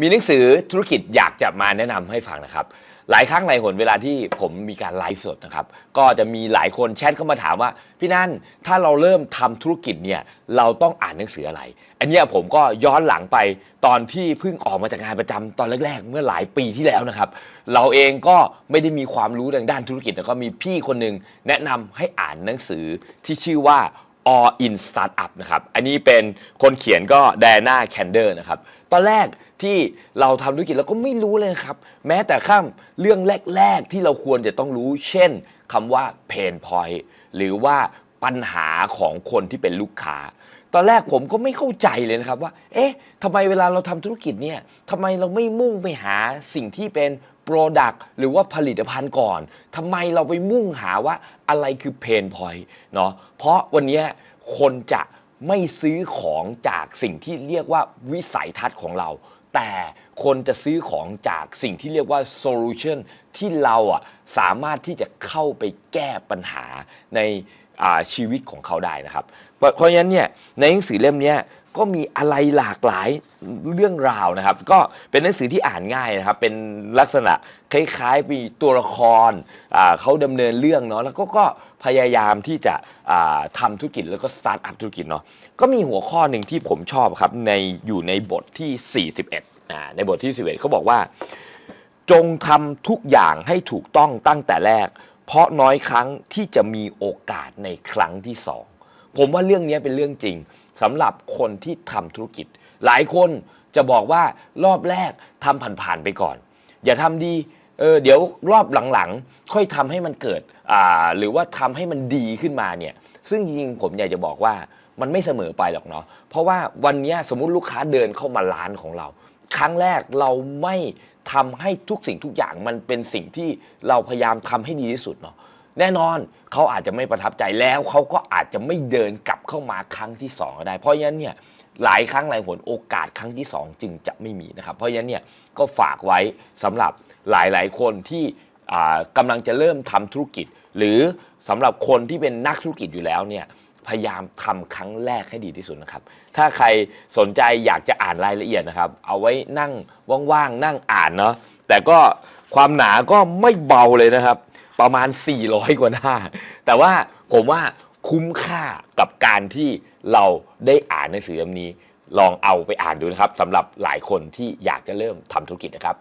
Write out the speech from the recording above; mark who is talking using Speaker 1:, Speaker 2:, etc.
Speaker 1: มีหนังสือธุรกิจอยากจะมาแนะนำให้ฟังนะครับ หลายครั้งหลายหนเวลาที่ผมมีการไลฟ์สดนะครับ ก็จะมีหลายคนแชทเข้ามาถามว่า พี่นั่นถ้าเราเริ่มทำธุรกิจเนี่ยเราต้องอ่านหนังสืออะไร อันเนี้ยผมก็ย้อนหลังไปตอนที่เพิ่งออกมาจากงานประจำตอนแรก ๆ เมื่อหลายปีที่แล้วนะครับ เราเองก็ไม่ได้มีความรู้ทางด้านธุรกิจแต่ก็มีพี่คนหนึ่งแนะนำให้อ่านหนังสือที่ชื่อว่า All in Startup นะครับ อันนี้เป็นคนเขียนก็แดน่าแคนเดอร์นะครับ ตอนแรกที่เราทำธุรกิจเราก็ไม่รู้เลยครับ แม้แต่ข้ามเรื่องแรก ๆ ที่เราควรจะต้องรู้ เช่นคำว่า pain point หรือว่า ปัญหาของคนที่เป็นลูกค้า ตอนแรกผมก็ไม่เข้าใจเลยนะครับว่า เอ๊ะทำไมเวลาเราทำธุรกิจเนี่ยทำไมเราไม่มุ่งไปหาสิ่งที่เป็น Product หรือว่าผลิตภัณฑ์ก่อนทำไมเราไปมุ่งหาว่าอะไรคือ Pain Point เนาะเพราะวันนี้คนจะไม่ซื้อของจากสิ่งที่เรียกว่าวิสัยทัศน์ของเรา แต่คนจะซื้อของจากสิ่งที่เรียกว่า solution ที่เราอะสามารถที่จะเข้าไปแก้ปัญหาในชีวิตของเขาได้นะครับ เพราะฉะนั้นเนี่ยในหนังสือเล่มนี้ ก็มีอะไรหลากหลายเรื่องราวนะครับ ก็เป็นหนังสือที่อ่านง่ายนะครับ เป็นลักษณะคล้ายๆมีตัวละครเขาดำเนินเรื่องเนาะแล้วก็ก็พยายามที่จะอ่าทำธุรกิจแล้วก็สตาร์ทอัพธุรกิจเนาะก็มีหัวข้อหนึ่งที่ผมชอบครับในอยู่ในบทที่ 41อ่าในบทที่11เขาบอกว่า จงทำทุกอย่างให้ถูกต้องตั้งแต่แรก เพราะน้อยครั้งที่จะมีโอกาสในครั้งที่สอง ผมว่าเรื่องนี้เป็นเรื่องจริงสำหรับคนที่ทำธุรกิจ หลายคนจะบอกว่ารอบแรกทำผ่านๆไปก่อน อย่าทำดีเออเดี๋ยวรอบหลังๆ ค่อยทำให้มันเกิดอ่าหรือว่าทำให้มันดีขึ้นมาเนี่ยซึ่งจริงๆผมอยากจะบอกว่ามันไม่เสมอไปหรอกเนาะเพราะว่าวันนี้สมมติลูกค้าเดินเข้ามาร้านของเรา ครั้งแรกเราไม่ทำให้ทุกสิ่งทุกอย่างมันเป็นสิ่งที่เราพยายามทำให้ดีที่สุดเนาะ แน่นอนเขาอาจจะไม่ประทับใจแล้วเขาก็อาจจะไม่เดินกลับเข้ามาครั้งที่สองก็ได้ เพราะฉะนั้นเนี่ยหลายครั้งหลายหนโอกาสครั้งที่สองจึงจะไม่มีนะครับ เพราะฉะนั้นเนี่ยก็ฝากไว้สำหรับหลายๆ คนที่อ่ากำลังจะเริ่มทำธุรกิจ หรือสำหรับคนที่เป็นนักธุรกิจอยู่แล้วเนี่ยพยายามทำครั้งแรกให้ดีที่สุดนะครับ ถ้าใครสนใจอยากจะอ่านรายละเอียดนะครับ เอาไว้นั่งว่างๆนั่งอ่านเนาะแต่ก็ความหนาก็ไม่เบาเลยนะครับ ประมาณ 400 กว่าหน้า แต่ว่าผมว่าคุ้มค่ากับการที่เราได้อ่านหนังสือเล่มนี้ ลองเอาไปอ่านดูนะครับสำหรับหลายคนที่อยากจะเริ่มทำธุรกิจนะครับ